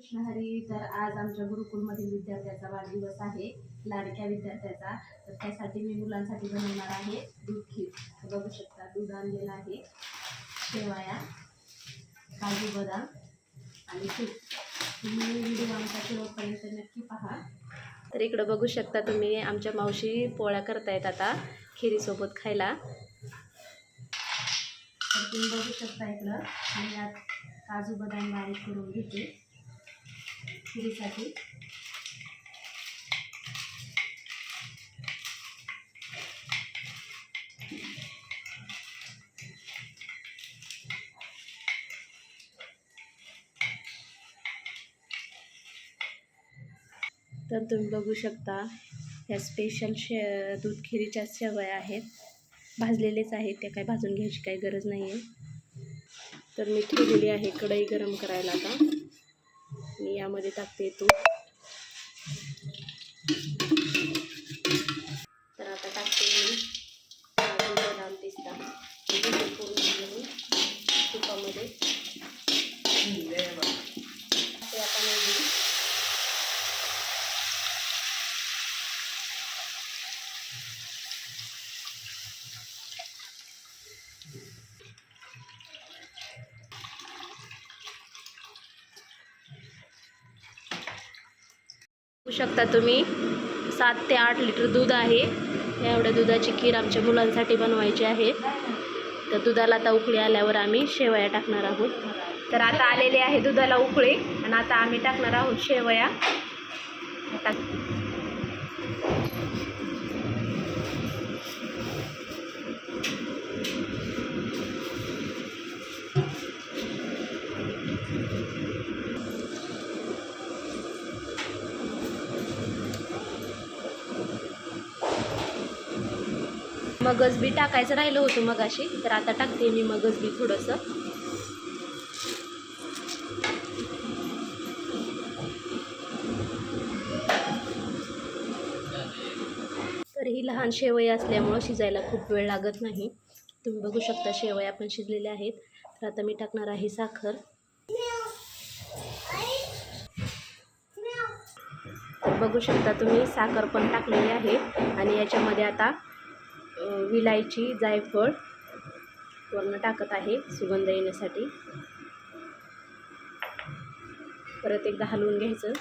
कृष्ण हरी तर आज आमच्या गुरुकुलमधील विद्यार्थ्याचा वाढदिवस आहे लाडक्या विद्यार्थ्याचा. तर त्यासाठी मी मुलांसाठी बनवणार आहे दूध खीर बघू शकता दूध आणलेलं आहे. शेवाया काजू बदाम आणि तूप. तुम्ही व्हिडिओ आमचा शेवटपर्यंत नक्की पहा. तर इकडं बघू शकता तुम्ही आमच्या मावशी पोळ्या करतायत आता खिरीसोबत खायला. तर तुम्ही बघू शकता इकडं मी यात काजू बदाम बारीक करून घेते. खिरीसाठी तर तुम्ही बघू शकता ह्या स्पेशल शे दूध खिरीच्या शेवया आहेत. भाजलेलेच आहेत त्या काही भाजून घ्यायची काही गरज नाही आहे तर मी ठेवलेली आहे कढई गरम करायला आता. मी यामध्ये टाकते तूप तर आता टाकते मी काजू बदाम पिस्ता हे देखील करून घेते मी तुपामध्ये ते आता मी बघू शकता तुम्ही. सात ते आठ लिटर दूध आहे. या एवढ्या दुधाची खीर आमच्या मुलांसाठी बनवायची आहे. तर दुधाला आता उकळी आल्यावर आम्ही शेवया टाकणार आहोत. तर आता आलेले आहे दुधाला उकळी आणि आता आम्ही टाकणार आहोत शेवया. टाक मगज बी टाकायचं राहिलं होतं मगाशी तर आता टाकते मी मगज बी थोडंसं. तर ही लहान शेवई असल्यामुळं शिजायला खूप वेळ लागत नाही. तुम्ही बघू शकता शेवया पण शिजलेल्या आहेत. तर आता मी टाकणार आहे साखर. तर बघू शकता तुम्ही साखर पण टाकलेली आहे. आणि याच्यामध्ये आता विलायची जायफळ वरनं टाकत आहे सुगंध येण्यासाठी. परत एकदा हलवून घ्यायचं.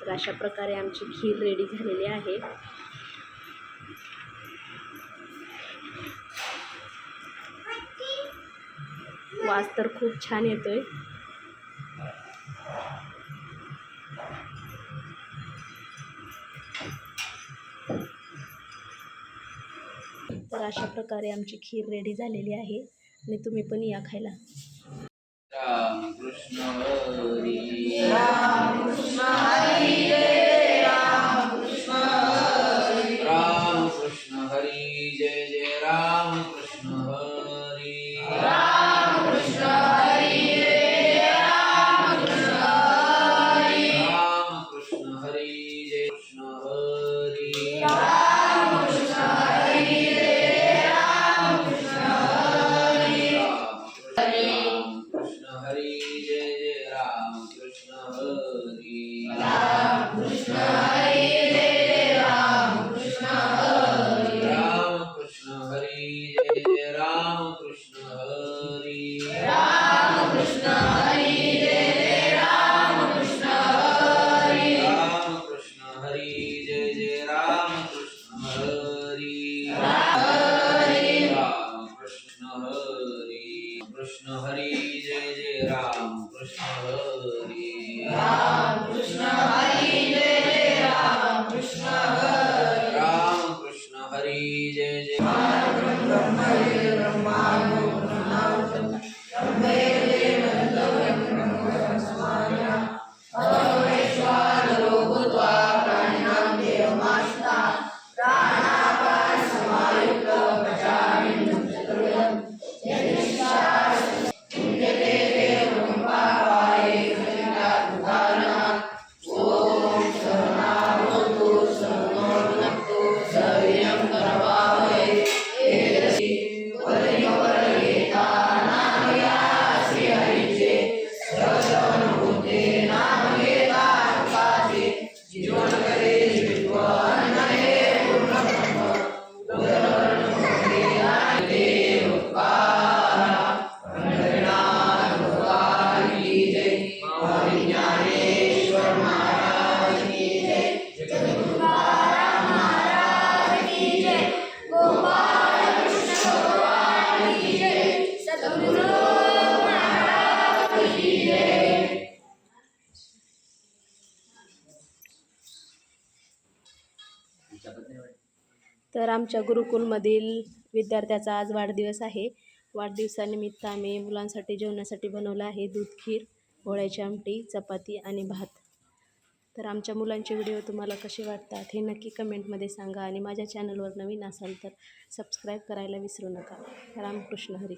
तर अशा प्रकारे आमची खीर रेडी झालेली आहे. वास तर खूप छान येतोय. तर अशा प्रकारे आमची खीर रेडी झालेली आहे आणि तुम्ही पण या खायला. रामकृष्ण तर आमच्या गुरुकुलमधील विद्यार्थ्याचा आज वाढदिवस आहे. वाढदिवसानिमित्त आम्ही मुलांसाठी जेवणासाठी बनवलं आहे दूध खीर पोळ्याची आमटी चपाती आणि भात. तर आमच्या मुलांचे व्हिडिओ तुम्हाला कसे वाटतात हे नक्की कमेंटमध्ये सांगा आणि माझ्या चॅनलवर नवीन असाल तर सबस्क्राईब करायला विसरू नका. रामकृष्ण हरी.